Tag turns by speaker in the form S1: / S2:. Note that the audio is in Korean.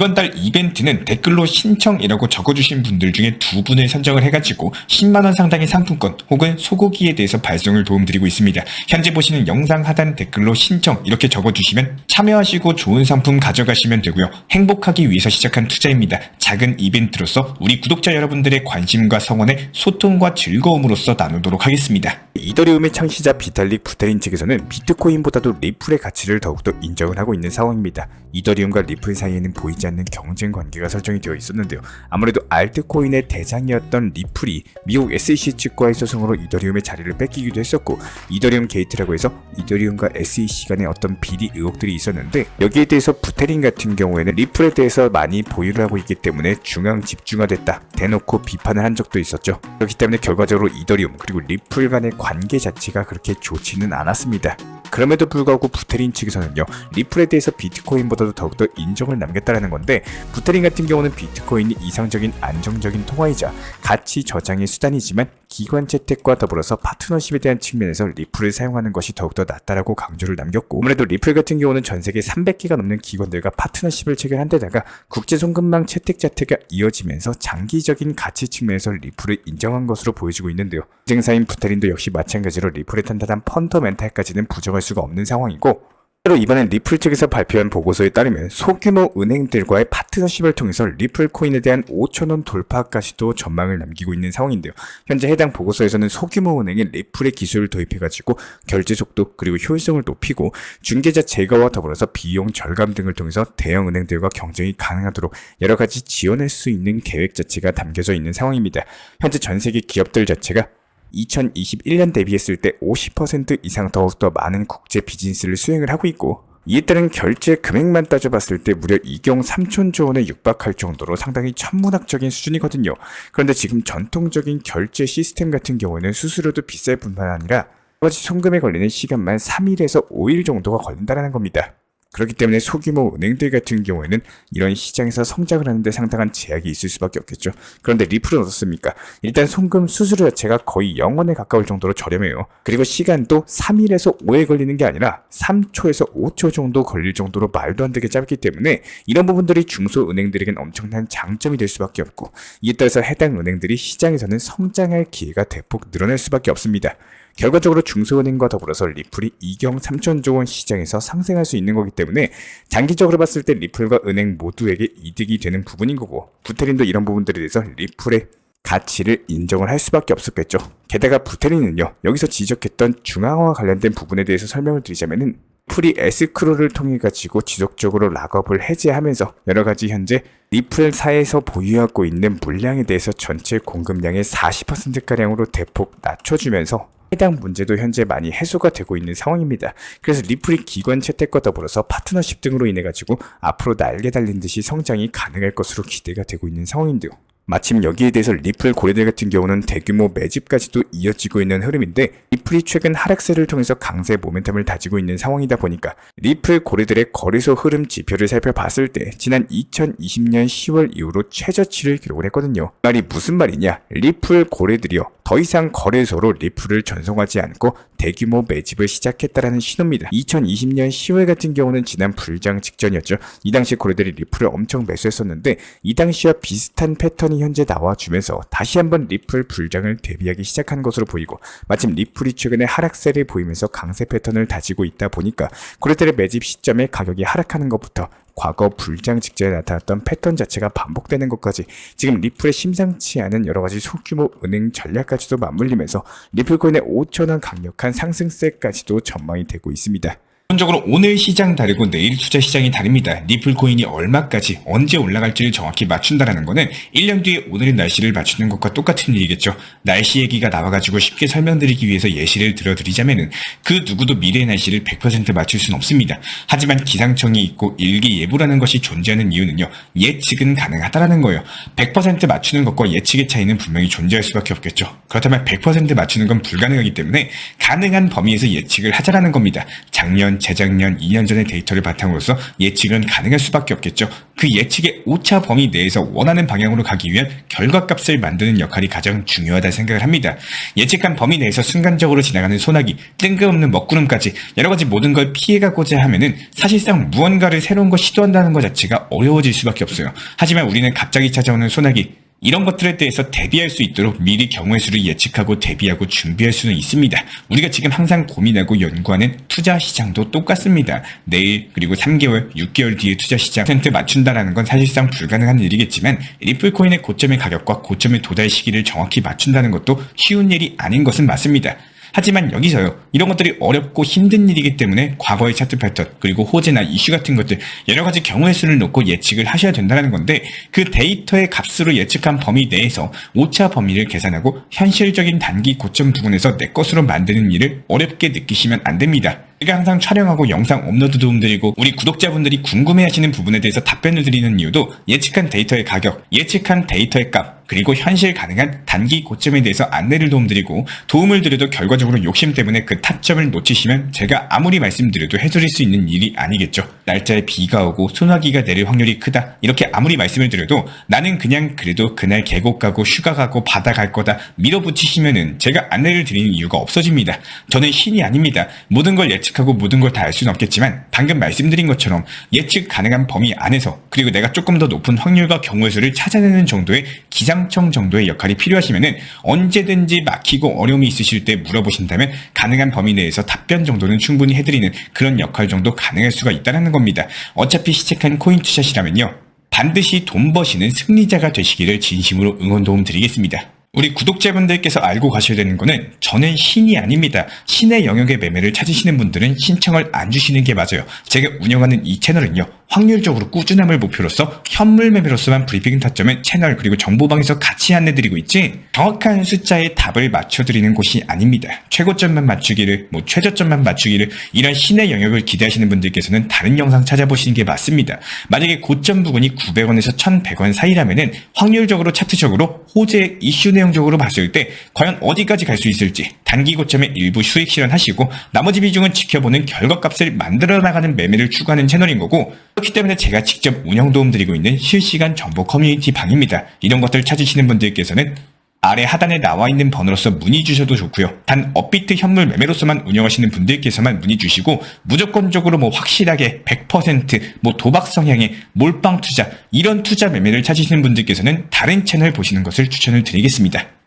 S1: 이번 달 이벤트 는 댓글로 신청이라고 적어주신 분들 중에 두 분을 선정을 해가지고 10만원 상당의 상품권 혹은 소고기에 대해서 발송을 도움드리고 있습니다. 현재 보시는 영상 하단 댓글로 신청 이렇게 적어주시면 참여하시고 좋은 상품 가져가시면 되고요. 행복하기 위해서 시작한 투자입니다. 작은 이벤트로서 우리 구독자 여러분들의 관심과 성원을 소통과 즐거움으로써 나누도록 하겠습니다.
S2: 이더리움의 창시자 비탈릭 부테린 측에서는 비트코인보다도 리플의 가치를 더욱더 인정을 하고 있는 상황입니다. 이더리움과 리플 사이에는 보이지 않는 경쟁 관계가 설정이 되어 있었는데요. 아무래도 알트코인의 대장이었던 리플이 미국 SEC 측과의 소송으로 이더리움의 자리를 뺏기기도 했었고 이더리움 게이트라고 해서 이더리움과 SEC 간의 어떤 비리 의혹들이 있었는데 여기에 대해서 부테린 같은 경우에는 리플에 대해서 많이 보유를 하고 있기 때문에 중앙 집중화됐다 대놓고 비판을 한 적도 있었죠. 그렇기 때문에 결과적으로 이더리움 그리고 리플 간의 관계 자체가 그렇게 좋지는 않았습니다. 그럼에도 불구하고 부테린 측에서는요 리플에 대해서 비트코인보다도 더욱더 인정을 남겼다라는 건데 부테린 같은 경우는 비트코인이 이상적인 안정적인 통화이자 가치 저장의 수단이지만 기관 채택과 더불어서 파트너십에 대한 측면에서 리플을 사용하는 것이 더욱더 낫다라고 강조를 남겼고 아무래도 리플 같은 경우는 전 세계 300개가 넘는 기관들과 파트너십을 체결한 데다가 국제 송금망 채택 자체가 이어지면서 장기적인 가치 측면에서 리플을 인정한 것으로 보여지고 있는데요. 증사인 부테린도 역시 마찬가지로 리플의 탄탄한 펀더멘탈까지는 부정할 수가 없는 상황이고 실제로 이번엔 리플 측에서 발표한 보고서에 따르면 소규모 은행들과의 파트너십을 통해서 리플 코인에 대한 5천원 돌파까지도 전망을 남기고 있는 상황인데요. 현재 해당 보고서에서는 소규모 은행이 리플의 기술을 도입해가지고 결제 속도 그리고 효율성을 높이고 중개자 제거와 더불어서 비용 절감 등을 통해서 대형 은행들과 경쟁이 가능하도록 여러 가지 지원할 수 있는 계획 자체가 담겨져 있는 상황입니다. 현재 전 세계 기업들 자체가 2021년 대비했을 때 50% 이상 더욱더 많은 국제 비즈니스를 수행을 하고 있고 이에 따른 결제 금액만 따져봤을 때 무려 2경 3천조 원에 육박할 정도로 상당히 천문학적인 수준이거든요. 그런데 지금 전통적인 결제 시스템 같은 경우에는 수수료도 비쌀 뿐만 아니라 여러 가지 송금에 걸리는 시간만 3일에서 5일 정도가 걸린다는 겁니다. 그렇기 때문에 소규모 은행들 같은 경우에는 이런 시장에서 성장을 하는데 상당한 제약이 있을 수밖에 없겠죠. 그런데 리플은 어떻습니까? 일단 송금 수수료 자체가 거의 0원에 가까울 정도로 저렴해요. 그리고 시간도 3일에서 5일 걸리는 게 아니라 3초에서 5초 정도 걸릴 정도로 말도 안 되게 짧기 때문에 이런 부분들이 중소은행들에겐 엄청난 장점이 될 수밖에 없고 이에 따라서 해당 은행들이 시장에서는 성장할 기회가 대폭 늘어날 수밖에 없습니다. 결과적으로 중소은행과 더불어서 리플이 2경 3천조 원 시장에서 상승할 수 있는 거기 때문에 장기적으로 봤을 때 리플과 은행 모두에게 이득이 되는 부분인 거고 부테린도 이런 부분들에 대해서 리플의 가치를 인정을 할 수밖에 없었겠죠. 게다가 부테린은요 여기서 지적했던 중앙화와 관련된 부분에 대해서 설명을 드리자면은 풀이 에스크로를 통해 가지고 지속적으로 락업을 해제하면서 여러 가지 현재 리플 사에서 보유하고 있는 물량에 대해서 전체 공급량의 40% 가량으로 대폭 낮춰주면서 해당 문제도 현재 많이 해소가 되고 있는 상황입니다. 그래서 리플이 기관 채택과 더불어서 파트너십 등으로 인해 가지고 앞으로 날개 달린 듯이 성장이 가능할 것으로 기대가 되고 있는 상황인데요. 마침 여기에 대해서 리플 고래들 같은 경우는 대규모 매집까지도 이어지고 있는 흐름인데 리플이 최근 하락세를 통해서 강세 모멘텀을 다지고 있는 상황이다 보니까 리플 고래들의 거래소 흐름 지표를 살펴봤을 때 지난 2020년 10월 이후로 최저치를 기록을 했거든요. 이 말이 무슨 말이냐? 리플 고래들이요. 더 이상 거래소로 리플을 전송하지 않고 대규모 매집을 시작했다라는 신호입니다. 2020년 10월 같은 경우는 지난 불장 직전이었죠. 이 당시 고래들이 리플을 엄청 매수했었는데 이 당시와 비슷한 패턴 이 현재 나와주면서 다시 한번 리플 불장을 대비하기 시작한 것으로 보이고 마침 리플이 최근에 하락세를 보이면서 강세 패턴을 다지고 있다 보니까 고래들의 매집 시점에 가격이 하락하는 것부터 과거 불장 직전에 나타났던 패턴 자체가 반복되는 것까지 지금 리플의 심상치 않은 여러 가지 소규모 은행 전략까지도 맞물리면서 리플코인의 5천원 강력한 상승세까지도 전망이 되고 있습니다.
S1: 기본적으로 오늘 시장 다르고 내일 투자 시장이 다릅니다. 리플 코인이 얼마까지 언제 올라갈지를 정확히 맞춘다라는 거는 1년 뒤에 오늘의 날씨를 맞추는 것과 똑같은 일이겠죠. 날씨 얘기가 나와가지고 쉽게 설명드리기 위해서 예시를 들어드리자면은 그 누구도 미래의 날씨를 100% 맞출 수는 없습니다. 하지만 기상청이 있고 일기예보라는 것이 존재하는 이유는요. 예측은 가능하다라는 거예요. 100% 맞추는 것과 예측의 차이는 분명히 존재할 수밖에 없겠죠. 그렇다면 100% 맞추는 건 불가능하기 때문에 가능한 범위에서 예측을 하자라는 겁니다. 작년, 재작년, 2년 전의 데이터를 바탕으로서 예측은 가능할 수밖에 없겠죠. 그 예측의 오차 범위 내에서 원하는 방향으로 가기 위한 결과값을 만드는 역할이 가장 중요하다 생각을 합니다. 예측한 범위 내에서 순간적으로 지나가는 소나기, 뜬금없는 먹구름까지 여러 가지 모든 걸 피해가고자 하면은 사실상 무언가를 새로운 걸 시도한다는 것 자체가 어려워질 수밖에 없어요. 하지만 우리는 갑자기 찾아오는 소나기, 이런 것들에 대해서 대비할 수 있도록 미리 경우의 수를 예측하고 대비하고 준비할 수는 있습니다. 우리가 지금 항상 고민하고 연구하는 투자 시장도 똑같습니다. 내일 그리고 3개월, 6개월 뒤에 투자 시장 퍼센트 맞춘다라는 건 사실상 불가능한 일이겠지만 리플 코인의 고점의 가격과 고점의 도달 시기를 정확히 맞춘다는 것도 쉬운 일이 아닌 것은 맞습니다. 하지만 여기서요 이런 것들이 어렵고 힘든 일이기 때문에 과거의 차트 패턴 그리고 호재나 이슈 같은 것들 여러 가지 경우의 수를 놓고 예측을 하셔야 된다는 건데 그 데이터의 값으로 예측한 범위 내에서 오차 범위를 계산하고 현실적인 단기 고점 부분에서 내 것으로 만드는 일을 어렵게 느끼시면 안 됩니다. 제가 항상 촬영하고 영상 업로드 도움 드리고 우리 구독자분들이 궁금해하시는 부분에 대해서 답변을 드리는 이유도 예측한 데이터의 가격, 예측한 데이터의 값, 그리고 현실 가능한 단기 고점에 대해서 안내를 도움드리고 도움을 드려도 결과적으로 욕심 때문에 그 타점을 놓치시면 제가 아무리 말씀드려도 해드릴 수 있는 일이 아니겠죠. 날짜에 비가 오고 소나기가 내릴 확률이 크다. 이렇게 아무리 말씀을 드려도 나는 그냥 그래도 그날 계곡 가고 휴가 가고 바다 갈 거다 밀어붙이시면은 제가 안내를 드리는 이유가 없어집니다. 저는 신이 아닙니다. 모든 걸 예측 하고 모든 걸 다 알 수는 없겠지만 방금 말씀드린 것처럼 예측 가능한 범위 안에서 그리고 내가 조금 더 높은 확률과 경우의 수를 찾아내는 정도의 기상청 정도의 역할이 필요하시면은 언제든지 막히고 어려움이 있으실 때 물어보신다면 가능한 범위 내에서 답변 정도는 충분히 해드리는 그런 역할 정도 가능할 수가 있다는 겁니다. 어차피 시책한 코인 투샷이라면요. 반드시 돈 버시는 승리자가 되시기를 진심으로 응원 도움 드리겠습니다. 우리 구독자분들께서 알고 가셔야 되는 거는 저는 신이 아닙니다. 신의 영역의 매매를 찾으시는 분들은 신청을 안 주시는 게 맞아요. 제가 운영하는 이 채널은요. 확률적으로 꾸준함을 목표로서 현물 매매로서만 브리핑 타점은 채널 그리고 정보방에서 같이 안내드리고 있지 정확한 숫자의 답을 맞춰드리는 곳이 아닙니다. 최고점만 맞추기를 뭐 최저점만 맞추기를 이런 신의 영역을 기대하시는 분들께서는 다른 영상 찾아보시는 게 맞습니다. 만약에 고점 부분이 900원에서 1100원 사이라면은 확률적으로 차트적으로 호재 이슈 내용적으로 봤을 때 과연 어디까지 갈 수 있을지 단기 고점의 일부 수익 실현하시고 나머지 비중은 지켜보는 결과값을 만들어 나가는 매매를 추구하는 채널인 거고 그렇기 때문에 제가 직접 운영 도움 드리고 있는 실시간 정보 커뮤니티 방입니다. 이런 것들 찾으시는 분들께서는 아래 하단에 나와 있는 번호로서 문의 주셔도 좋고요. 단 업비트 현물 매매로서만 운영하시는 분들께서만 문의 주시고 무조건적으로 뭐 확실하게 100%뭐 도박 성향의 몰빵 투자 이런 투자 매매를 찾으시는 분들께서는 다른 채널 보시는 것을 추천을 드리겠습니다.